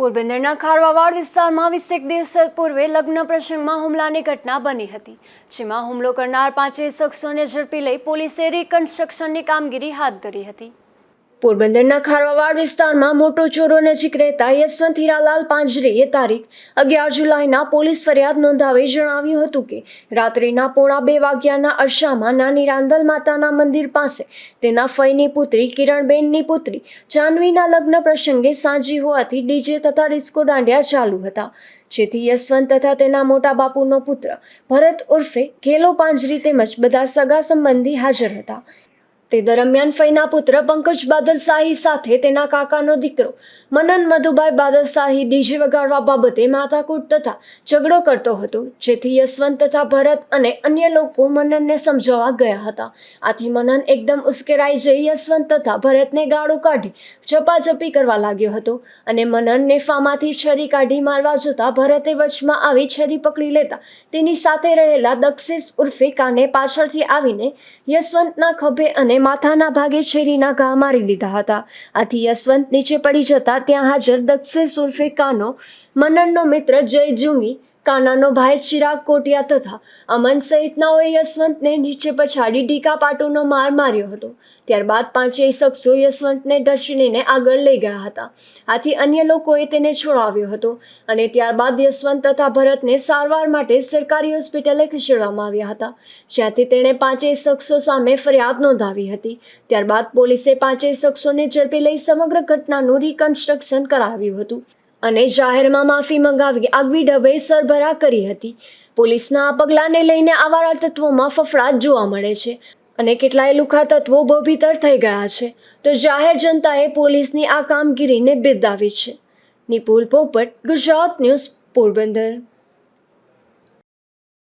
પોરબંદરના ખારવાવાડ વિસ્તારમાં વીસેક દિવસ પૂર્વે લગ્ન પ્રસંગમાં હુમલાની ઘટના બની હતી, જેમાં હુમલો કરનાર પાંચેય શખ્સોને ઝડપી લઈ પોલીસે રિકન્સ્ટ્રક્શનની કામગીરી હાથ ધરી હતી. પોરબંદરના ખારવાવાડ વિસ્તારમાં મોટો ચોરો નજીક રહેતા યશવંત હીરાલાલ પાંજરેએ તારીખ અગિયાર જુલાઈના પોલીસ ફરિયાદ નોંધાવી જણાવ્યું હતું કે રાત્રિના પોણા બે વાગ્યાના અરસામાં નાની રાંદલ માતાના મંદિર પાસે તેના ફઈની પુત્રી કિરણબેનની પુત્રી જાનવીના લગ્ન પ્રસંગે સાંજી હોવાથી ડીજે તથા ડિસ્કો દાંડિયા ચાલુ હતા. જેથી યશવંત તથા તેના મોટા બાપુનો પુત્ર ભરત ઉર્ફે ઘેલો પાંજરી તેમજ બધા સગા સંબંધી હાજર હતા. તે દરમિયાન ફઈના પુત્ર પંકજ બાદલશાહી સાથે તેના કાકાનો દીકરો મનન મધુભાઈ બાદલશાહી ડીજે વગાડવા બાબતે માથાકૂટ તથા ઝઘડો કરતો હતો, જેથી યશવંત તથા ભરત અને અન્ય લોકો મનનને સમજાવવા ગયા હતા. આથી મનન એકદમ ઉશ્કેરાઈ જઈ યશવંત તથા ભરતને ગાળો કાઢી ઝપાઝપી કરવા લાગ્યો હતો અને મનનને ફામાંથી છરી કાઢી મારવા જતાં ભરતે વચમાં આવી છરી પકડી લેતા તેની સાથે રહેલા દક્ષિષ ઉર્ફે કાને પાછળથી આવીને યશવંતના ખભે અને માથાના ભાગે છેરીના ઘા મારી દીધા હતા. આથી યશવંત નીચે પડી જતા ત્યાં હાજર દક્ષે સુરફે કાનો, મનનનો મિત્ર જય જુંગી કાનાનો ભાઈ ચિરાગ કોટિયા તથા અમન સહિતનાઓએ યશવંતને નીચે પછાડી ઢીકા પાટુનો માર માર્યો હતો. ત્યારબાદ પાંચેય શખ્સો યશવંતને ઢસડીને આગળ લઈ ગયા હતા. આથી અન્ય લોકોએ તેને છોડાવ્યો હતો અને ત્યારબાદ યશવંત તથા ભરતને સારવાર માટે સરકારી હોસ્પિટલે ખસેડવામાં આવ્યા હતા. જ્યાંથી તેણે પાંચેય શખ્સો સામે ફરિયાદ નોંધાવી હતી. ત્યારબાદ પોલીસે પાંચેય શખ્સોને ઝડપી લઈ સમગ્ર ઘટનાનું રિકન્સ્ટ્રક્શન કરાવ્યું હતું. અને જાહેરમાં માફી મંગાવી આગવી ઢબે સરભરા કરી હતી. પોલીસના આ પગલાંને લઈને આવારા તત્વોમાં ફફડાટ જોવા મળે છે અને કેટલાય લુખા તત્વો બભીતર થઈ ગયા છે. તો જાહેર જનતાએ પોલીસની આ કામગીરીને બિરદાવી છે. નિપુલ પોપટ, ગુજરાત ન્યૂઝ પોરબંદર.